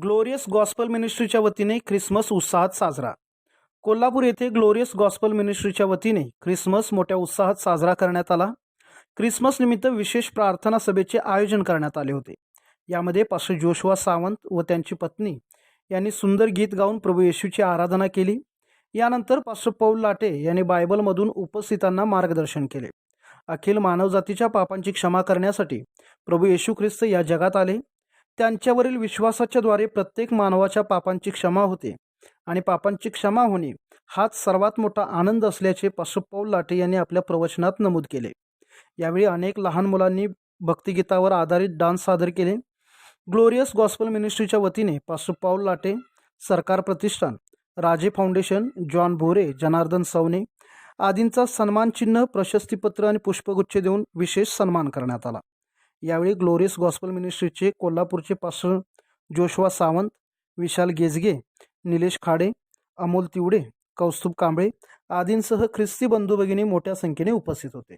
Glorious gospel मिनिस्ट्रीच्या वतीने Christmas उत्साहात साजरा. कोल्हापूर येथे ग्लोरियस गॉस्पल मिनिस्ट्रीच्या वतीने ख्रिसमस मोठ्या उत्साहात साजरा करण्यात आला. ख्रिसमस निमित्त विशेष प्रार्थना सभेचे आयोजन करण्यात आले होते. यामध्ये पास्टर जोशवा सावंत व त्यांची पत्नी यांनी सुंदर गीत गाऊन प्रभू येशूची आराधना केली. यानंतर पास्टर पौल लाटे यांनी बायबलमधून उपस्थितांना मार्गदर्शन केले. अखिल मानवजातीच्या पापांची क्षमा करण्यासाठी प्रभू येशू ख्रिस्त या जगात आले. त्यांच्यावरील विश्वासाच्या द्वारे प्रत्येक मानवाच्या पापांची क्षमा होते. आणि पापांची क्षमा होणे हाच सर्वात मोठा आनंद असल्याचे पासुपौल लाटे यांनी आपल्या प्रवचनात नमूद केले. यावेळी अनेक लहान मुलांनी भक्तिगीतावर आधारित डान्स सादर केले. ग्लोरियस गॉस्पल मिनिस्ट्रीच्या वतीने पास्टर लाटे सरकार प्रतिष्ठान राजे फाउंडेशन जॉन भोरे जनार्दन सवने आदींचा सन्मानचिन्ह प्रशस्तीपत्र आणि पुष्पगुच्छ देऊन विशेष सन्मान करण्यात आला. यावेळी ग्लोरियस गॉस्पल मिनिस्ट्रीचे कोल्हापूरचे पास्टर जोशवा सावंत विशाल गेजगे निलेश खाडे अमोल तिवडे कौस्तुभ कांबळे आदींसह ख्रिस्ती बंधू भगिनी मोठ्या संख्येने उपस्थित होते.